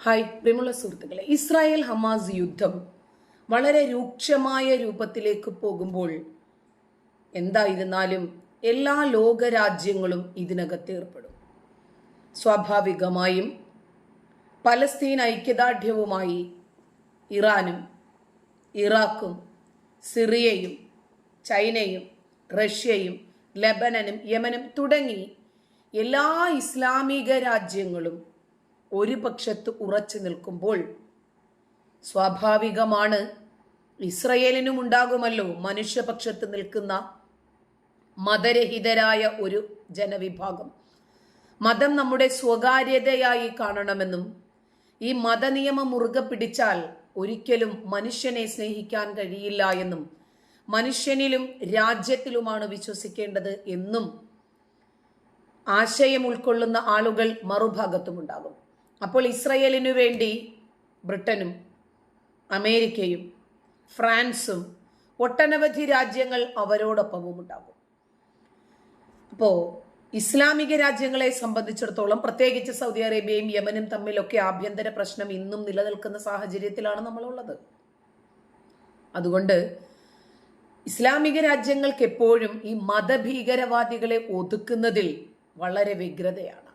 Hi പ്രിയമുള്ള സുഹൃത്തുക്കളെ Israel Hamas യുദ്ധം വളരെ രൂക്ഷമായ രൂപത്തിലേക്ക് പോകുമ്പോൾ എന്തായിരുന്നാലും എല്ലാ ലോകരാജ്യങ്ങളും ഇതിനകത്ത് ഏർപ്പെടും. സ്വാഭാവികമായും പലസ്തീൻ ഐക്യദാർഢ്യവുമായി ഇറാനും ഇറാഖും സിറിയയും ചൈനയും റഷ്യയും ലബനനും യമനും തുടങ്ങി എല്ലാ ഇസ്ലാമിക രാജ്യങ്ങളും ഒരു പക്ഷത്ത് ഉറച്ചു നിൽക്കുമ്പോൾ സ്വാഭാവികമാണ് ഇസ്രയേലിനും ഉണ്ടാകുമല്ലോ മനുഷ്യപക്ഷത്ത് നിൽക്കുന്ന മതരഹിതരായ ഒരു ജനവിഭാഗം. മതം നമ്മുടെ സ്വകാര്യതയായി കാണണമെന്നും ഈ മതനിയമം മുറുകെ പിടിച്ചാൽ ഒരിക്കലും മനുഷ്യനെ സ്നേഹിക്കാൻ കഴിയില്ല എന്നും മനുഷ്യനിലും രാജ്യത്തിലുമാണ് വിശ്വസിക്കേണ്ടത് എന്നും ആശയം ഉൾക്കൊള്ളുന്ന ആളുകൾ മറുഭാഗത്തുമുണ്ടാകും. അപ്പോൾ ഇസ്രയേലിനു വേണ്ടി ബ്രിട്ടനും അമേരിക്കയും ഫ്രാൻസും ഒട്ടനവധി രാജ്യങ്ങൾ അവരോടൊപ്പവും ഉണ്ടാകും. അപ്പോൾ ഇസ്ലാമിക രാജ്യങ്ങളെ സംബന്ധിച്ചിടത്തോളം പ്രത്യേകിച്ച് സൗദി അറേബ്യയും യമനും തമ്മിലൊക്കെ ആഭ്യന്തര പ്രശ്നം ഇന്നും നിലനിൽക്കുന്ന സാഹചര്യത്തിലാണ് നമ്മളുള്ളത്. അതുകൊണ്ട് ഇസ്ലാമിക രാജ്യങ്ങൾക്ക് എപ്പോഴും ഈ മതഭീകരവാദികളെ ഒതുക്കുന്നതിൽ വളരെ വ്യഗ്രതയാണ്.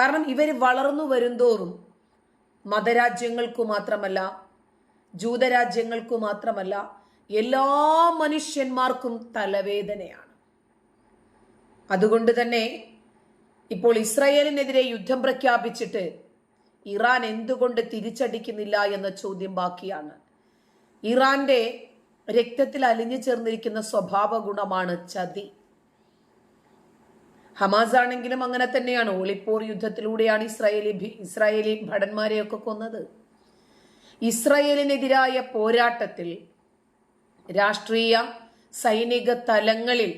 കാരണം ഇവർ വളർന്നു വരുന്തോറും മതരാജ്യങ്ങൾക്കു മാത്രമല്ല ജൂതരാജ്യങ്ങൾക്കു മാത്രമല്ല എല്ലാ മനുഷ്യന്മാർക്കും തലവേദനയാണ്. അതുകൊണ്ട് തന്നെ ഇപ്പോൾ ഇസ്രയേലിനെതിരെ യുദ്ധം പ്രഖ്യാപിച്ചിട്ട് ഇറാൻ എന്തുകൊണ്ട് തിരിച്ചടിക്കുന്നില്ല എന്ന ചോദ്യം ബാക്കിയാണ്. ഇറാന്റെ രക്തത്തിൽ അലിഞ്ഞു ചേർന്നിരിക്കുന്ന സ്വഭാവ ഗുണമാണ് ചതി. ഹമാസ് ആണെങ്കിലും അങ്ങനെ തന്നെയാണ്. ഒളിപ്പോർ യുദ്ധത്തിലൂടെയാണ് ഇസ്രായേലി ഇസ്രായേലി ഭടന്മാരെയൊക്കെ കൊന്നത്. ഇസ്രായേലിനെതിരായ പോരാട്ടത്തിൽ രാഷ്ട്രീയ സൈനിക തലങ്ങളിൽ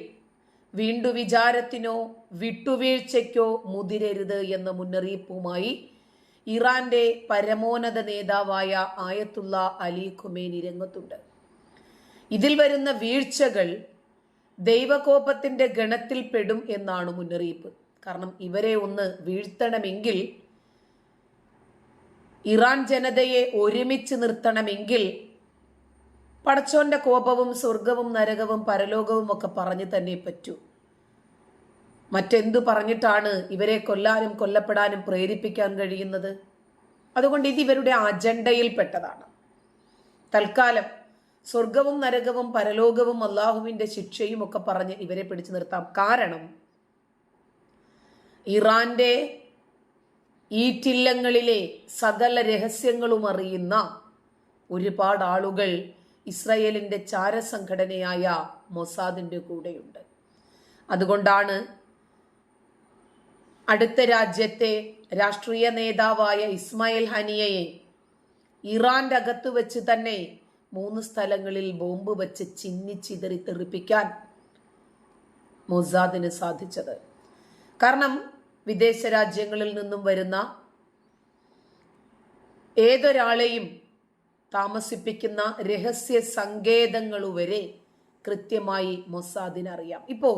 വീണ്ടു വിചാരത്തിനോ വിട്ടുവീഴ്ചയ്ക്കോ മുതിരരുത് എന്ന മുന്നറിയിപ്പുമായി ഇറാന്റെ പരമോന്നത നേതാവായ ആയത്തുള്ള അലി ഖുമേനി രംഗത്തുണ്ട്. ഇതിൽ വരുന്ന വീഴ്ചകൾ ദൈവകോപത്തിന്റെ ഗണത്തിൽപ്പെടും എന്നാണ് മുന്നറിയിപ്പ്. കാരണം ഇവരെ ഒന്ന് വീഴ്ത്തണമെങ്കിൽ ഇറാൻ ജനതയെ ഒരുമിച്ച് നിർത്തണമെങ്കിൽ പടച്ചോന്റെ കോപവും സ്വർഗവും നരകവും പരലോകവും ഒക്കെ പറഞ്ഞു തന്നെ പറ്റൂ. മറ്റെന്തു പറഞ്ഞിട്ടാണ് ഇവരെ കൊല്ലാനും കൊല്ലപ്പെടാനും പ്രേരിപ്പിക്കാൻ കഴിയുന്നത്? അതുകൊണ്ട് ഇത് ഇവരുടെ അജണ്ടയിൽപ്പെട്ടതാണ് തൽക്കാലം സ്വർഗവും നരകവും പരലോകവും അള്ളാഹുവിന്റെ ശിക്ഷയും ഒക്കെ പറഞ്ഞ് ഇവരെ പിടിച്ചു നിർത്താം. കാരണം ഇറാന്റെ ഈറ്റില്ലങ്ങളിലെ സകല രഹസ്യങ്ങളും അറിയുന്ന ഒരുപാട് ആളുകൾ ഇസ്രയേലിന്റെ ചാരസംഘടനയായ മൊസാദിന്റെ കൂടെയുണ്ട്. അതുകൊണ്ടാണ് അടുത്ത രാജ്യത്തെ രാഷ്ട്രീയ നേതാവായ ഇസ്മായിൽ ഹനിയയെ ഇറാന്റെ അകത്ത് വെച്ച് തന്നെ മൂന്ന് സ്ഥലങ്ങളിൽ ബോംബ് വെച്ച് ചിന്നിച്ചിതറി തെറിപ്പിക്കാൻ മൊസാദിന് സാധിച്ചത്. കാരണം വിദേശ രാജ്യങ്ങളിൽ നിന്നും വരുന്ന ഏതൊരാളെയും താമസിപ്പിക്കുന്ന രഹസ്യ സങ്കേതങ്ങൾ വരെ കൃത്യമായി മൊസാദിന് അറിയാം ഇപ്പോ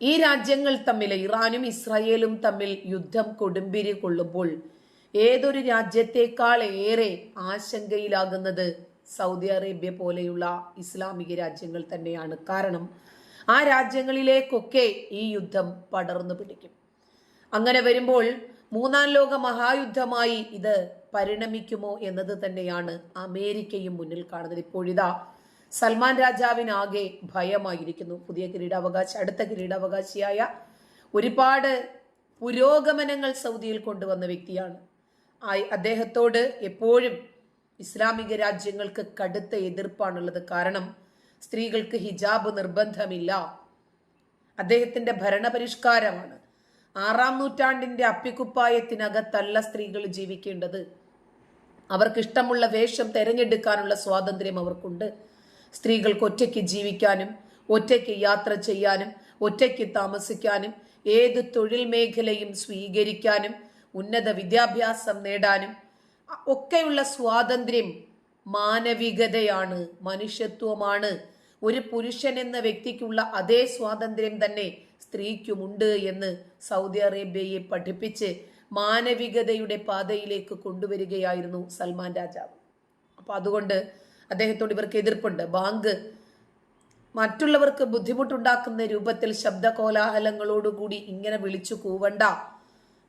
ഈ രാജ്യങ്ങൾ തമ്മിൽ ഇറാനും ഇസ്രായേലും തമ്മിൽ യുദ്ധം കൊടുമ്പിരി കൊള്ളുമ്പോൾ ഏതൊരു രാജ്യത്തെക്കാൾ ഏറെ ആശങ്കയിലാകുന്നത് സൗദി അറേബ്യ പോലെയുള്ള ഇസ്ലാമിക രാജ്യങ്ങൾ തന്നെയാണ്. കാരണം ആ രാജ്യങ്ങളിലേക്കൊക്കെ ഈ യുദ്ധം പടർന്നു പിടിക്കും. അങ്ങനെ വരുമ്പോൾ മൂന്നാം ലോക മഹായുദ്ധമായി ഇത് പരിണമിക്കുമോ എന്നത് തന്നെയാണ് അമേരിക്കയും മുന്നിൽ കാണുന്നത്. ഇപ്പോഴിതാ സൽമാൻ രാജാവിനാകെ ഭയമായിരിക്കുന്നു. പുതിയ കിരീടാവകാശി അടുത്ത കിരീടാവകാശിയായ ഒരുപാട് പുരോഗമനങ്ങൾ സൗദിയിൽ കൊണ്ടുവന്ന വ്യക്തിയാണ്. അദ്ദേഹത്തോട് എപ്പോഴും ഇസ്ലാമിക രാജ്യങ്ങൾക്ക് കടുത്ത എതിർപ്പാണുള്ളത് കാരണം സ്ത്രീകൾക്ക് ഹിജാബ് നിർബന്ധമില്ല. അദ്ദേഹത്തിന്റെ ഭരണപരിഷ്കാരമാണ്. ആറാം നൂറ്റാണ്ടിന്റെ അപ്പിക്കുപ്പായത്തിനകത്തല്ല സ്ത്രീകൾ ജീവിക്കേണ്ടത്. അവർക്ക് ഇഷ്ടമുള്ള വേഷം തിരഞ്ഞെടുക്കാനുള്ള സ്വാതന്ത്ര്യം അവർക്കുണ്ട്. സ്ത്രീകൾക്ക് ഒറ്റയ്ക്ക് ജീവിക്കാനും ഒറ്റയ്ക്ക് യാത്ര ചെയ്യാനും ഒറ്റയ്ക്ക് താമസിക്കാനും ഏത് തൊഴിൽ മേഖലയും സ്വീകരിക്കാനും ഉന്നത വിദ്യാഭ്യാസം നേടാനും ഒക്കെയുള്ള സ്വാതന്ത്ര്യം മാനവികതയാണ് മനുഷ്യത്വമാണ്. ഒരു പുരുഷൻ എന്ന വ്യക്തിക്കുള്ള അതേ സ്വാതന്ത്ര്യം തന്നെ സ്ത്രീക്കുമുണ്ട് എന്ന് സൗദി അറേബ്യയെ പഠിപ്പിച്ച് മാനവികതയുടെ പാതയിലേക്ക് കൊണ്ടുവരികയായിരുന്നു സൽമാൻ രാജാവ്. അപ്പൊ അതുകൊണ്ട് അദ്ദേഹത്തോട് ഇവർക്ക് എതിർപ്പുണ്ട്. ബാങ്ക് മറ്റുള്ളവർക്ക് ബുദ്ധിമുട്ടുണ്ടാക്കുന്ന രൂപത്തിൽ ശബ്ദ കോലാഹലങ്ങളോടുകൂടി ഇങ്ങനെ വിളിച്ചു കൂവണ്ട.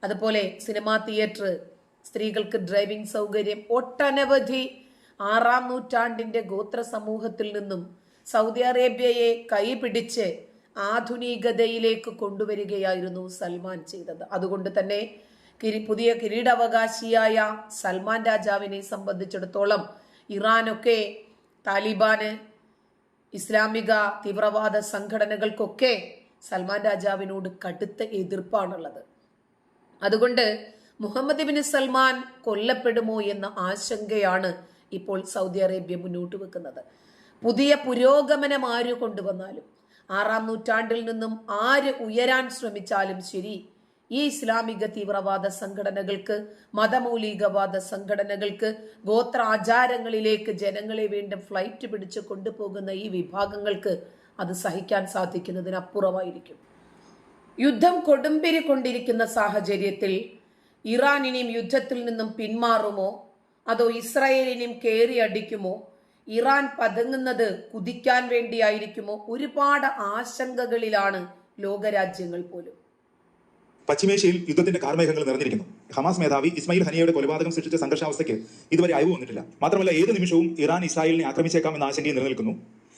അതുപോലെ സിനിമാ തിയേറ്റർ സ്ത്രീകൾക്ക് ഡ്രൈവിംഗ് സൗകര്യം ഒട്ടനവധി ആറാം നൂറ്റാണ്ടിന്റെ ഗോത്ര സമൂഹത്തിൽ നിന്നും സൗദി അറേബ്യയെ കൈപിടിച്ച് ആധുനികതയിലേക്ക് കൊണ്ടുവരികയായിരുന്നു സൽമാൻ ചെയ്തത്. അതുകൊണ്ട് തന്നെ കിരി- പുതിയ കിരീടാവകാശിയായ സൽമാൻ രാജാവിനെ സംബന്ധിച്ചിടത്തോളം ഇറാനൊക്കെ താലിബാന് ഇസ്ലാമിക തീവ്രവാദ സംഘടനകൾക്കൊക്കെ സൽമാൻ രാജാവിനോട് കടുത്ത എതിർപ്പാണുള്ളത്. അതുകൊണ്ട് മുഹമ്മദ് ബിൻ സൽമാൻ കൊല്ലപ്പെടുമോ എന്ന ആശങ്കയാണ് ഇപ്പോൾ സൗദി അറേബ്യ മുന്നോട്ട് വെക്കുന്നത്. പുതിയ പുരോഗമനം ആര് കൊണ്ടുവന്നാലും ആറാം നൂറ്റാണ്ടിൽ നിന്നും ആര് ഉയരാൻ ശ്രമിച്ചാലും ശരി ഈ ഇസ്ലാമിക തീവ്രവാദ സംഘടനകൾക്ക് മതമൗലികവാദ സംഘടനകൾക്ക് ഗോത്ര ആചാരങ്ങളിലേക്ക് ജനങ്ങളെ വീണ്ടും ഫ്ലൈറ്റ് പിടിച്ച് കൊണ്ടുപോകുന്ന ഈ വിഭാഗങ്ങൾക്ക് അത് സഹിക്കാൻ സാധിക്കുന്നതിനപ്പുറമായിരിക്കും. യുദ്ധം കൊടുമ്പിരി കൊണ്ടിരിക്കുന്ന സാഹചര്യത്തിൽ ഇറാൻ ഇനിയും യുദ്ധത്തിൽ നിന്നും പിന്മാറുമോ? അതോ ഇസ്രായേലിനെയും കയറി അടിക്കുമോ ഇറാൻ പതുങ്ങുന്നത് കുതിക്കാൻ വേണ്ടിയായിരിക്കുമോ? ഒരുപാട് ആശങ്കകളിലാണ് ലോകരാജ്യങ്ങൾ പോലും. പശ്ചിമേഷ്യയിൽ യുദ്ധത്തിന്റെ കാർമേഘങ്ങൾ നിറഞ്ഞിരിക്കുന്നു. ഹമാസ് മേധാവി ഇസ്മായിൽ ഹനിയയുടെ കൊലപാതകം സൃഷ്ടിച്ച സംഘർഷാവസ്ഥയ്ക്ക് ഇതുവരെ അയവ് വന്നിട്ടില്ല മാത്രമല്ല ഏത് നിമിഷവും ഇറാൻ ഇസ്രായേലിനെ ആക്രമിച്ചേക്കാം എന്ന ആശങ്കയും നിലനിൽക്കുന്നു.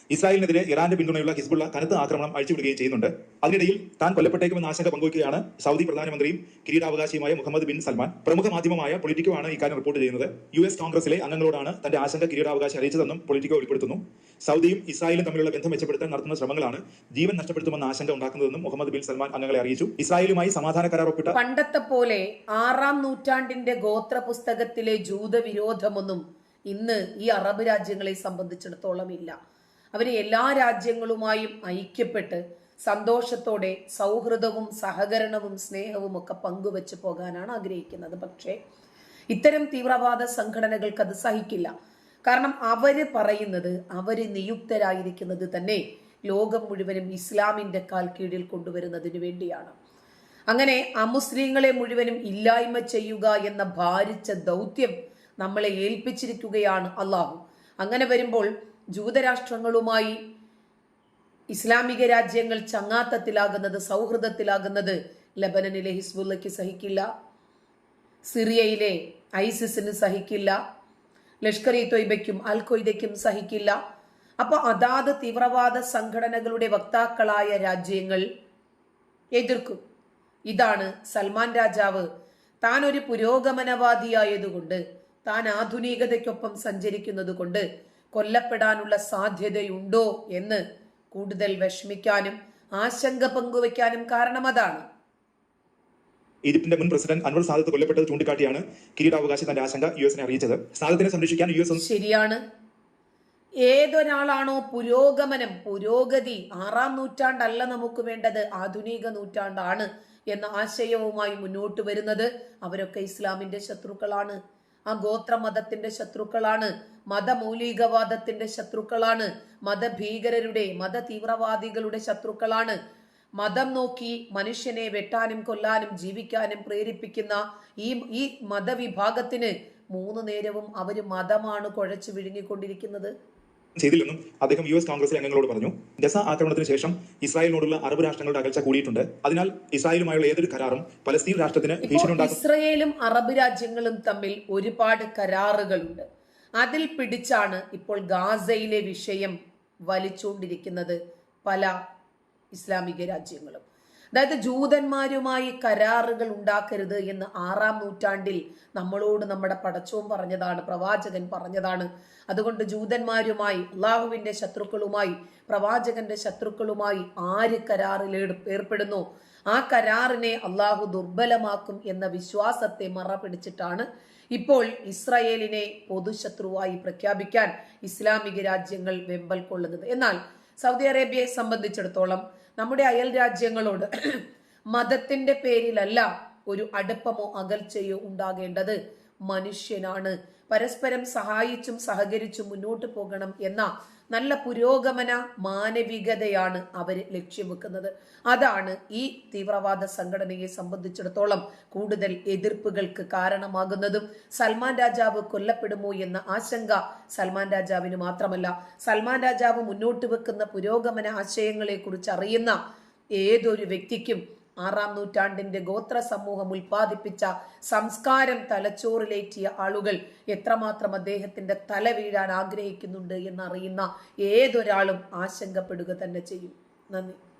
ഇസ്രായേലിനെതിരെ ഇറാന്റെ പിന്തുണയുള്ള ഹിസ്ബുള്ള കനത്ത ആക്രമണം അഴിച്ചുവിടുകയും ചെയ്യുന്നുണ്ട്. അതിനിടയിൽ താൻ കൊല്ലപ്പെട്ടേക്കുമെന്ന ആശങ്ക പങ്കുവയ്ക്കുകയാണ് സൗദി പ്രധാനമന്ത്രിയും കിരീടാവകാശിയുമായ മുഹമ്മദ് ബിൻ സൽമാൻ. പ്രമുഖ മാധ്യമമായ പൊളിറ്റിക്കോ ആണ് ഇക്കാര്യം റിപ്പോർട്ട് ചെയ്യുന്നത്. യു എസ് കോൺഗ്രസിലെ അംഗങ്ങളോടാണ് തന്റെ ആശങ്ക കിരീടാവകാശി അറിയിച്ചതെന്നും പൊളിറ്റിക്കോ വെളിപ്പെടുത്തുന്നു സൗദിയും ഇസ്രായേലും തമ്മിലുള്ള ബന്ധം മെച്ചപ്പെടുത്താൻ നടത്തുന്ന ശ്രമങ്ങളാണ് ജീവൻ നഷ്ടപ്പെടുത്തുമെന്ന ആശങ്ക ഉണ്ടാക്കുന്നതെന്നും മുഹമ്മദ് ബിൻ സൽമാൻ അംഗങ്ങളെ അറിയിച്ചു. ഇസ്രായേലുമായി സമാധാന കരാർ ഒപ്പിട്ട പണ്ടത്തെ പോലെ ആറാം നൂറ്റാണ്ടിന്റെ ഗോത്ര പുസ്തകത്തിലെ ജൂതവിരോധമൊന്നും ഇന്ന് ഈ അറബ് രാജ്യങ്ങളെ സംബന്ധിച്ചിടത്തോളം ഇല്ല. അവർ എല്ലാ രാജ്യങ്ങളുമായും ഐക്യപ്പെട്ട് സന്തോഷത്തോടെ സൗഹൃദവും സഹകരണവും സ്നേഹവും ഒക്കെ പങ്കുവെച്ച് പോകാനാണ് ആഗ്രഹിക്കുന്നത്. പക്ഷേ ഇത്തരം തീവ്രവാദ സംഘടനകൾക്ക് അത് സഹിക്കില്ല. കാരണം അവർ പറയുന്നത് അവർ നിയുക്തരായിരിക്കുന്നത് തന്നെ ലോകം മുഴുവനും ഇസ്ലാമിന്റെ കാൽ കീഴിൽ കൊണ്ടുവരുന്നതിന് വേണ്ടിയാണ്. അങ്ങനെ അമുസ്ലിങ്ങളെ മുഴുവനും ഇല്ലായ്മ ചെയ്യുക എന്ന ഭാരിച്ച ദൗത്യം നമ്മളെ ഏൽപ്പിച്ചിരിക്കുകയാണ് അള്ളാഹു. അങ്ങനെ വരുമ്പോൾ ജൂതരാഷ്ട്രങ്ങളുമായി ഇസ്ലാമിക രാജ്യങ്ങൾ ചങ്ങാത്തത്തിലാകുന്നത് സൗഹൃദത്തിലാകുന്നത് ലബനനിലെ ഹിസ്ബുല്ലയ്ക്ക് സഹിക്കില്ല. സിറിയയിലെ ഐസിസിന് സഹിക്കില്ല. ലഷ്കർ ഇ തൊയ്ബയ്ക്കും അൽ ഖ്വയ്ദയ്ക്കും സഹിക്കില്ല. അപ്പോൾ അതാത് തീവ്രവാദ സംഘടനകളുടെ വക്താക്കളായ രാജ്യങ്ങൾ എതിർക്കും. ഇതാണ് സൽമാൻ രാജാവ് താൻ ഒരു പുരോഗമനവാദിയായതുകൊണ്ട് താൻ ആധുനികതയ്ക്കൊപ്പം സഞ്ചരിക്കുന്നത് കൊണ്ട് കൊല്ലപ്പെടാനുള്ള സാധ്യതയുണ്ടോ എന്ന് കൂടുതൽ വിഷമിക്കാനും ആശങ്ക പങ്കുവയ്ക്കാനും കാരണം അതാണ് ഈജിപ്തിന്റെ മുൻ പ്രസിഡന്റ് അൻവർ സാദത്ത് കൊല്ലപ്പെട്ടത് ചൂണ്ടിക്കാട്ടിയാണ് കിരീടാവകാശി തന്റെ ആശങ്ക യു എസിനെ അറിയിച്ചത്. സാദത്തിനെ സംരക്ഷിക്കാൻ യു എസ് ശരിയാണ്. ഏതൊരാളാണോ പുരോഗമനം പുരോഗതി ആറാം നൂറ്റാണ്ടല്ല നമുക്ക് വേണ്ടത് ആധുനിക നൂറ്റാണ്ടാണ് എന്ന ആശയവുമായി മുന്നോട്ട് വരുന്നത്. അവരൊക്കെ ഇസ്ലാമിന്റെ ശത്രുക്കളാണ്. ആ ഗോത്രമതത്തിന്റെ ശത്രുക്കളാണ് മതമൗലികവാദത്തിന്റെ ശത്രുക്കളാണ് മതഭീകരരുടെ മത തീവ്രവാദികളുടെ ശത്രുക്കളാണ്. മതം നോക്കി മനുഷ്യനെ വെട്ടാനും കൊല്ലാനും ജീവിക്കാനും പ്രേരിപ്പിക്കുന്ന ഈ ഈ മതവിഭാഗത്തിന് മൂന്ന് നേരവും അവർ മതമാണ് കുഴച്ചു വിഴുങ്ങിക്കൊണ്ടിരിക്കുന്നത്. ചെയ്തില്ലെന്നും അദ്ദേഹം യു എസ് കോൺഗ്രസിലെ അംഗങ്ങളോട് പറഞ്ഞു. ഗസ ആക്രമണത്തിന് ശേഷം ഇസ്രായേലിനോടുള്ള അറബ് രാഷ്ട്രങ്ങളുടെ അകൽച്ച കൂടിയിട്ടുണ്ട്. അതിനാൽ ഇസ്രായേലുമായുള്ള ഏതൊരു കരാറും പലസ്തീൻ രാഷ്ട്രത്തിന് ഭീഷണിയുണ്ടാകും ഇസ്രായേലും ഇസ്രയേലും അറബ് രാജ്യങ്ങളും തമ്മിൽ ഒരുപാട് കരാറുകളുണ്ട്. അതിൽ പിടിച്ചാണ് ഇപ്പോൾ ഗാസയിലെ വിഷയം വലിച്ചുകൊണ്ടിരിക്കുന്നത് പല ഇസ്ലാമിക രാജ്യങ്ങളും. അതായത് ജൂതന്മാരുമായി കരാറുകൾ ഉണ്ടാക്കരുത് എന്ന് ആറാം നൂറ്റാണ്ടിൽ നമ്മളോട് നമ്മുടെ പടച്ചവും പറഞ്ഞതാണ് പ്രവാചകൻ പറഞ്ഞതാണ്. അതുകൊണ്ട് ജൂതന്മാരുമായി അള്ളാഹുവിന്റെ ശത്രുക്കളുമായി പ്രവാചകന്റെ ശത്രുക്കളുമായി ആര് കരാറിൽ ഏർ- ഏർപ്പെടുന്നു? ആ കരാറിനെ അള്ളാഹു ദുർബലമാക്കും എന്ന വിശ്വാസത്തെ മറ പിടിച്ചിട്ടാണ് ഇപ്പോൾ ഇസ്രായേലിനെ പൊതുശത്രുവായി പ്രഖ്യാപിക്കാൻ ഇസ്ലാമിക രാജ്യങ്ങൾ വെമ്പൽ കൊള്ളുന്നത് എന്നാൽ സൗദി അറേബ്യയെ സംബന്ധിച്ചിടത്തോളം നമ്മുടെ അയൽ രാജ്യങ്ങളോട് മതത്തിന്റെ പേരിലല്ല ഒരു അടുപ്പമോ അകൽച്ചയോ ഉണ്ടാകേണ്ടത്. മനുഷ്യനാണ്. പരസ്പരം സഹായിച്ചും സഹകരിച്ചും മുന്നോട്ട് പോകണം എന്ന നല്ല പുരോഗമന മാനവികതയാണ് അവർ ലക്ഷ്യം വെക്കുന്നത്. അതാണ് ഈ തീവ്രവാദ സംഘടനയെ സംബന്ധിച്ചിടത്തോളം കൂടുതൽ എതിർപ്പുകൾക്ക് കാരണമാകുന്നതും. സൽമാൻ രാജാവ് കൊല്ലപ്പെടുമോ എന്ന ആശങ്ക സൽമാൻ രാജാവിന് മാത്രമല്ല. സൽമാൻ രാജാവ് മുന്നോട്ട് വെക്കുന്ന പുരോഗമന ആശയങ്ങളെ കുറിച്ച് അറിയുന്ന ഏതൊരു വ്യക്തിക്കും ആറാം നൂറ്റാണ്ടിന്റെ ഗോത്ര സമൂഹം ഉൽപ്പാദിപ്പിച്ച സംസ്കാരം തലച്ചോറിലേറ്റിയ ആളുകൾ എത്രമാത്രം അദ്ദേഹത്തിന്റെ തല വീഴാൻ ആഗ്രഹിക്കുന്നുണ്ട് എന്നറിയുന്ന ഏതൊരാളും ആശങ്കപ്പെടുക തന്നെ ചെയ്യും. നന്ദി.